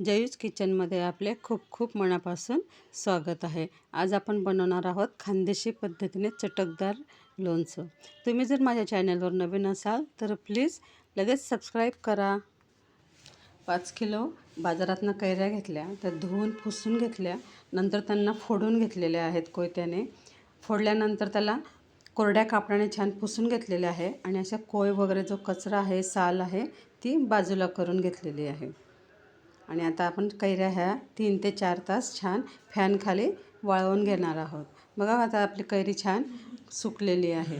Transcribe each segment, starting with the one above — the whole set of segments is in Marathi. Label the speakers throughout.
Speaker 1: जयूज किचनमध्ये आपले खूप खूप मनापासून स्वागत आहे. आज आपण बनवणार आहोत खानदेशी पद्धतीने चटकदार लोणचं. तुम्ही जर माझ्या चॅनलवर नवीन असाल तर प्लीज लगेच सबस्क्राईब करा. पाच किलो बाजारातनं कैऱ्या घेतल्या त्या धुवून पुसून घेतल्या नंतर त्यांना फोडून घेतलेल्या आहेत कोयत्याने. फोडल्यानंतर त्याला कोरड्या कापडाने छान पुसून घेतलेले आहे आणि अशा कोय वगैरे जो कचरा आहे साल आहे ती बाजूला करून घेतलेली आहे. आणि आता आपण कैऱ्या ह्या तीन ते चार तास छान फॅनखाली वाळवून घेणार आहोत. बघा आता आपली कैरी छान सुकलेली आहे.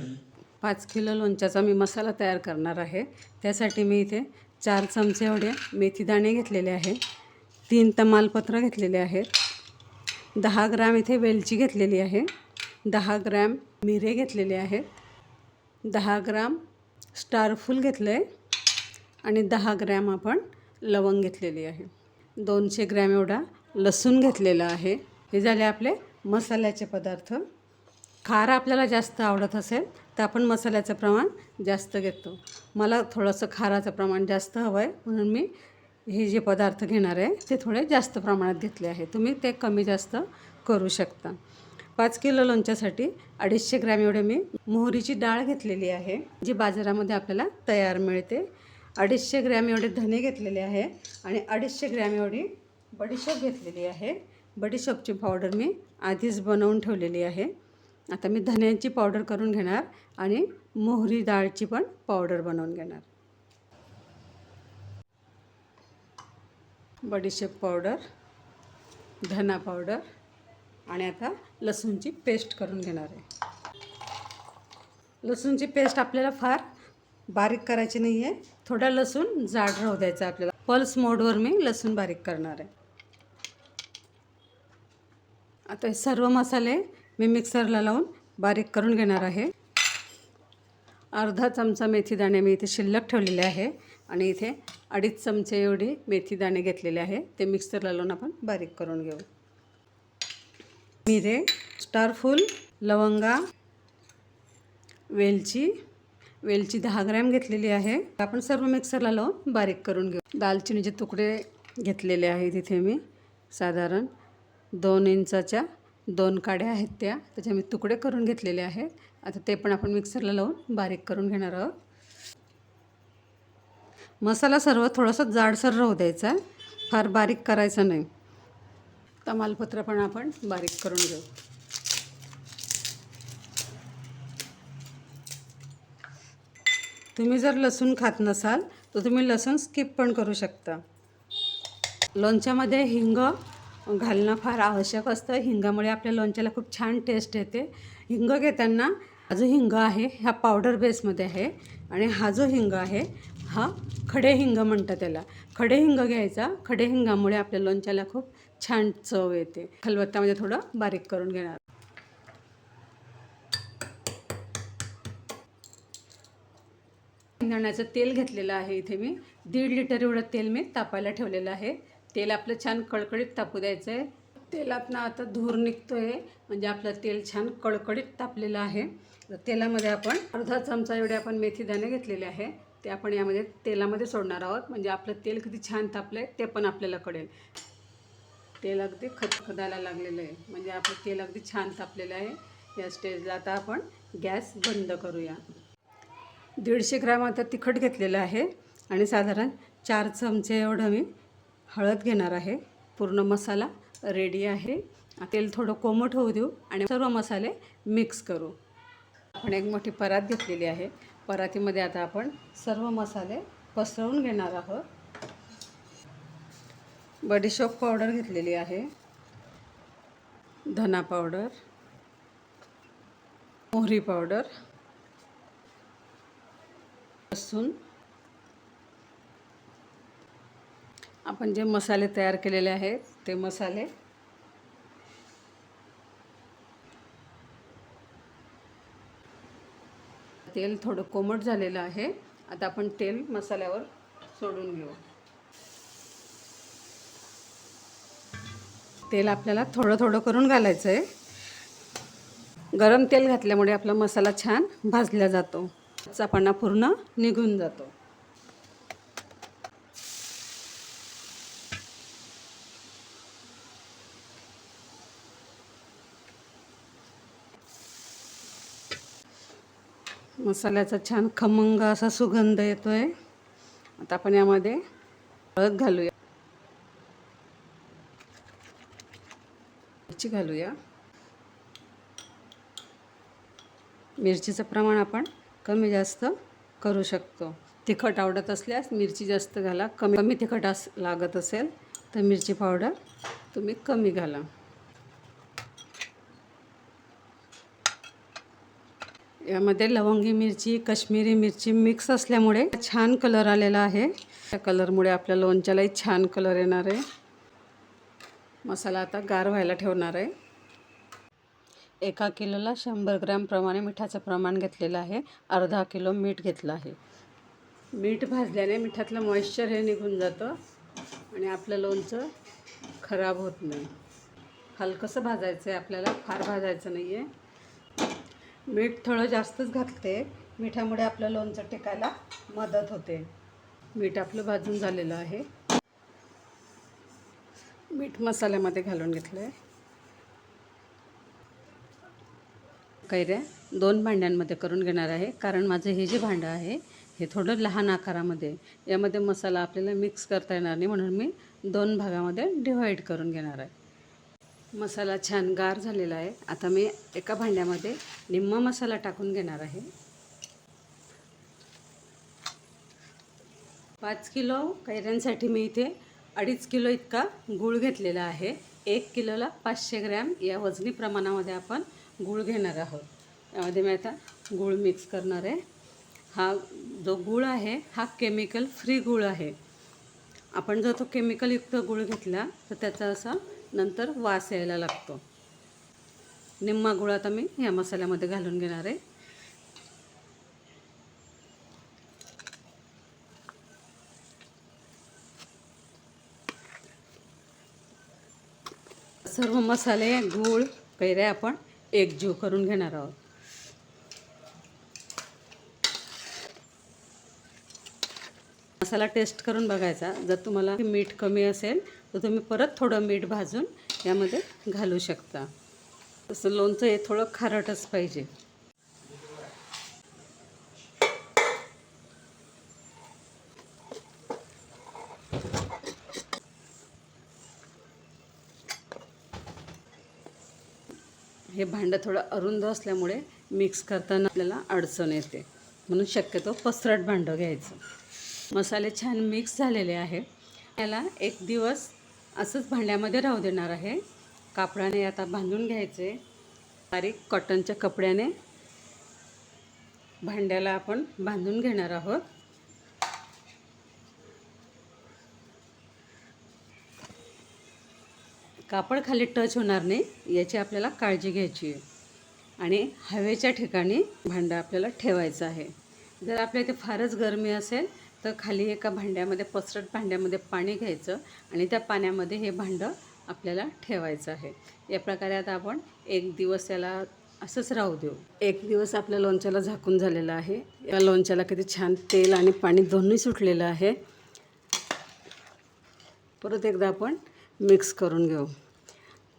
Speaker 1: पाच किलो लोणच्याचा मी मसाला तयार करणार आहे. त्यासाठी मी इथे चार चमचे एवढे मेथीदाणे घेतलेले आहे. तीन तमालपत्र घेतलेले आहेत. दहा ग्रॅम इथे वेलची घेतलेली आहे. दहा ग्रॅम मिरे घेतलेले आहेत. दहा ग्राम स्टारफूल घेतलं आहे आणि दहा ग्रॅम आपण लवंग घेतलेली आहे. दोनशे ग्रॅम एवढा लसूण घेतलेला आहे. हे झाले आपले मसाल्याचे पदार्थ. खार आपल्याला जास्त आवडत असेल तर आपण मसाल्याचं प्रमाण जास्त घेतो. मला थोडंसं खाराचं प्रमाण जास्त हवं आहे म्हणून मी हे जे पदार्थ घेणार आहे ते थोडे जास्त प्रमाणात घेतले आहे. तुम्ही ते कमी जास्त करू शकता. पाच किलो लोणच्यासाठी अडीचशे ग्रॅम एवढे मी मोहरीची डाळ घेतलेली आहे जी बाजारामध्ये आपल्याला तयार मिळते. अडीचशे ग्रॅम एवढे धने घेतलेले आहे आणि अडीचशे ग्रॅम एवढी बडीशेप घेतलेली आहे. बडीशेपची पावडर मी आधीच बनवून ठेवलेली आहे. आता मी धन्यांची पावडर करून घेणार आणि मोहरी डाळची पण पावडर बनवून घेणार. बडीशेप पावडर धना पावडर आणि आता लसूणची पेस्ट करून घेणार आहे. लसूणची पेस्ट आपल्याला फार बारीक करायची नाही आहे थोडा लसूण जाड राहू द्यायचा आपल्याला. पल्स मोडवर मी लसूण बारीक करणार आहे. आता हे सर्व मसाले मी मिक्सरला लावून बारीक करून घेणार आहे. अर्धा चमचा मेथीदाणे मी इथे शिल्लक ठेवलेले आहे आणि इथे अडीच चमचे एवढी मेथीदाणे घेतलेले आहे. ते मिक्सरला लावून आपण बारीक करून घेऊ. मिरे स्टारफूल लवंगा वेलची वेलची दहा ग्रॅम घेतलेली आहे. आपण सर्व मिक्सरला लावून बारीक करून घेऊ. दालचिनीचे तुकडे घेतलेले आहेत इथे मी. साधारण दोन इंचाच्या दोन काड्या आहेत त्या. त्याच्या मी तुकडे करून घेतलेले आहेत. आता ते पण आपण मिक्सरला लावून बारीक करून घेणार आहोत. मसाला सर्व थोडासा जाडसर राहू द्यायचा. फार बारीक करायचं नाही. तमालपत्र पण आपण बारीक करून घेऊ. तुम्ही जर लसूण खात नसाल तर तुम्ही लसूण स्किप पण करू शकता. लोणच्यामध्ये हिंग घालणं फार आवश्यक असतं. हिंगामुळे आपल्या लोणच्याला खूप छान टेस्ट येते. हिंग घेताना हा जो हिंग आहे हा पावडर बेसमध्ये आहे आणि हा जो हिंग आहे हा खडे हिंग म्हणतात त्याला. खडे हिंग घ्यायचा. खडे हिंगामुळे आपल्या लोणच्याला खूप छान चव येते. खलबत्त्यामध्ये थोडं बारीक करून घेणार. शेंगदाण्याचं तेल घेतलेलं आहे इथे मी. दीड लिटर एवढं तेल मी तापायला ठेवलेलं आहे. तेल आपलं छान कळकळीत तापू द्यायचं आहे. तेलातनं आता धूर निघतो आहे म्हणजे आपलं तेल छान कळकळीत तापलेलं आहे. तेलामध्ये आपण अर्धा चमचा एवढे आपण मेथीदाणे घेतलेले आहे. ते आपण यामध्ये तेलामध्ये सोडणार आहोत. म्हणजे आपलं तेल किती छान तापलं आहे ते पण आपल्याला कळेल. तेल अगदी खदखदायला लागलेलं आहे. म्हणजे आपलं तेल अगदी छान तापलेलं आहे. या स्टेजला आता आपण गॅस बंद करूया. दीडशे ग्रॅम आता तिखट घेतलेलं आहे आणि साधारण चार चमचे एवढं मी हळद घेणार आहे. पूर्ण मसाला रेडी आहे. तेल थोडं कोमट होऊ देऊ आणि सर्व मसाले मिक्स करू. आपण एक मोठी परात घेतलेली आहे. परातीमध्ये आता आपण सर्व मसाले पसरवून घेणार आहोत. बडीशोप पावडर घेतलेली आहे. धना पावडर मोहरी पावडर लसूण आपण जे मसाले तयार केलेले आहेत ते मसाले तेल थोडं कोमट झालेलं आहे. आता आपण तेल मसाल्यावर सोडून घेऊ. तेल आपल्याला थोडं थोडं करून घालायचं आहे गरम तेल घातल्यामुळे आपला मसाला छान भाजला जातो. चापांना पूर्ण निघून जातो. मसाल्याचा छान खमंग असा सुगंध येतोय. आता आपण यामध्ये हळद घालूया. मिरची घालूया. मिरचीचं प्रमाण आपण कमी जास्त करू शकतो. तिखट आवडत असल्यास मिरची जास्त घाला. कमी कमी तिखट अस लागत असेल तर मिरची पावडर तुम्ही कमी घाला. यामध्ये लवंगी मिरची काश्मीरी मिरची मिक्स असल्यामुळे छान कलर आलेला आहे. त्या कलरमुळे आपल्या लोणच्यालाही छान कलर येणार आहे. मसाला आता गार व्हायला ठेवणार आहे. एका किलोला शंभर ग्रॅमप्रमाणे मिठाचं प्रमाण घेतलेलं आहे. अर्धा किलो मीठ घेतलं आहे. मीठ भाजल्याने मिठातलं मॉइश्चर हे निघून जातं आणि आपलं लोणचं खराब होत नाही. हलकंसं भाजायचं आहे आपल्याला फार भाजायचं नाही आहे मीठ थोडं जास्तच घालते मिठामुळे आपलं लोणचं टिकायला मदत होते. मीठ आपलं भाजून झालेलं आहे. मीठ मसाल्यामध्ये घालून घेतलं आहे कैऱ्या दोन भांड्यांमध्ये करून घेणार आहे. कारण माझं हे जे भांडं आहे हे थोडं लहान आकारामध्ये यामध्ये मसाला आपल्याला मिक्स करता येणार नाही म्हणून मी दोन भागामध्ये डिव्हाइड करून घेणार आहे. मसाला छान गार झालेला आहे. आता मी एका भांड्यामध्ये निम्मा मसाला टाकून घेणार आहे. पाच किलो कैऱ्यांसाठी मी इथे अडीच किलो इतका गूळ घेतलेला आहे. एक किलोला पाचशे ग्रॅम या वजनी प्रमाणामध्ये आपण गूळ घेणार आहोत. त्यामध्ये मी आता गूळ मिक्स करणार आहे. हा जो गूळ आहे हा केमिकल फ्री गूळ आहे. आपण जर तो केमिकलयुक्त गूळ घेतला तर त्याचा असा नंतर वास यायला लागतो. निम्मा गूळ आता मी या मसाल्यामध्ये घालून घेणार आहे. सर्व मसाले गूळ कैऱ्या आपण एकजीव करून घेणार आहोत. मसाला टेस्ट करून बघायचा. जर तुम्हाला मीठ कमी असेल तर तुम्ही परत थोडं मीठ भाजून यामध्ये घालू शकता. तसं लोणचं हे थोडं खारटच पाहिजे. हे भांडं थोडं अरुंद असल्यामुळे मिक्स करताना आपल्याला अडचण येते. म्हणून शक्यतो पसरट भांडं घ्यायचं. मसाले छान मिक्स झालेले आहे याला एक दिवस असंच भांड्यामध्ये राहू देणार आहे. कापडाने आता बांधून घ्यायचे. बारीक कॉटनच्या कपड्याने भांड्याला आपण बांधून घेणार आहोत. कापड खाली टच होणार नाही याची आपल्याला काळजी घ्यायची आहे. आणि हवेच्या ठिकाणी भांडं आपल्याला ठेवायचं आहे. जर आपल्या इथे फारच गरमी असेल तर खाली एका भांड्यामध्ये पसरट भांड्यामध्ये पाणी घ्यायचं आणि त्या पाण्यामध्ये हे भांडं आपल्याला ठेवायचं आहे. या प्रकारे आता आपण एक दिवस याला असंच राहू देऊ. एक दिवस आपल्या लोणच्याला झाकून झालेलं आहे. या लोणच्याला किती छान तेल आणि पाणी दोन्ही सुटलेलं आहे. परत एकदा आपण मिक्स करून घेऊ.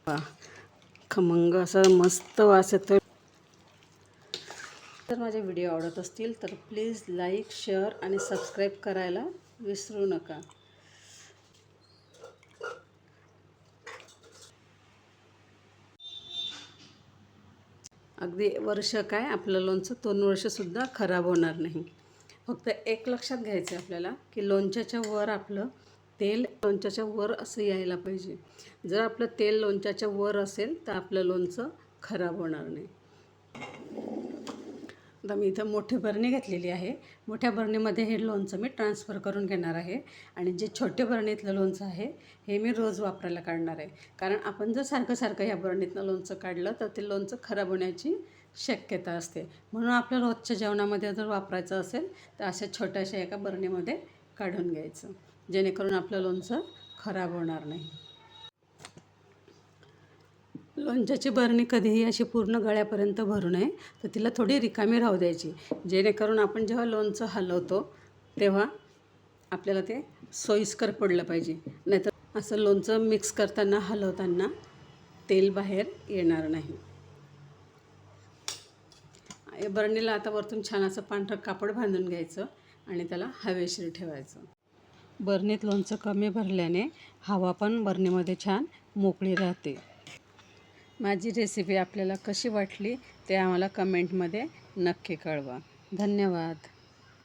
Speaker 1: वा खमंग असा मस्त वास येतो जर माझे व्हिडिओ आवडत असतील तर प्लीज लाईक शेअर आणि सबस्क्राईब करायला विसरू नका. अगदी वर्ष काय आपलं लोणचं दोन वर्षसुद्धा खराब होणार नाही. फक्त एक लक्षात घ्यायचं आहे आपल्याला की लोणच्याच्या वर आपलं तेल लोणच्याच्या वर असं यायला पाहिजे. जर आपलं तेल लोणच्याच्या वर असेल तर आपलं लोणचं खराब होणार नाही. आता मी इथं मोठी बरणी घेतलेली आहे. मोठ्या बरणीमध्ये हे लोणचं मी ट्रान्सफर करून घेणार आहे. आणि जे छोटे बरणीतलं लोणचं आहे हे मी रोज वापरायला काढणार आहे. कारण आपण जर सारखं सारखं ह्या बरणीतनं लोणचं काढलं तर ते लोणचं खराब होण्याची शक्यता असते. म्हणून आपल्या रोजच्या जेवणामध्ये जर वापरायचं असेल तर अशा छोट्याशा एका बरणीमध्ये काढून घ्यायचं. जेणेकरून आपलं लोणचं खराब होणार नाही. लोणच्याची बरणी कधीही अशी पूर्ण गळ्यापर्यंत भरू नये तर तिला थोडी रिकामी राहू द्यायची. जेणेकरून आपण जेव्हा लोणचं हलवतो तेव्हा आपल्याला ते सोयीस्कर पडलं पाहिजे. नाहीतर असं लोणचं मिक्स करताना हलवताना तेल बाहेर येणार नाही. बरणीला आता वरतून छान असं पांढरं कापड बांधून घ्यायचं आणि त्याला हवेशीर ठेवायचं. बरणीत लोणचं कमी भरल्याने हवा पण बरणीमध्ये छान मोकळी राहते. माझी रेसिपी आपल्याला कशी वाटली ते आम्हाला कमेंटमध्ये नक्की कळवा. धन्यवाद.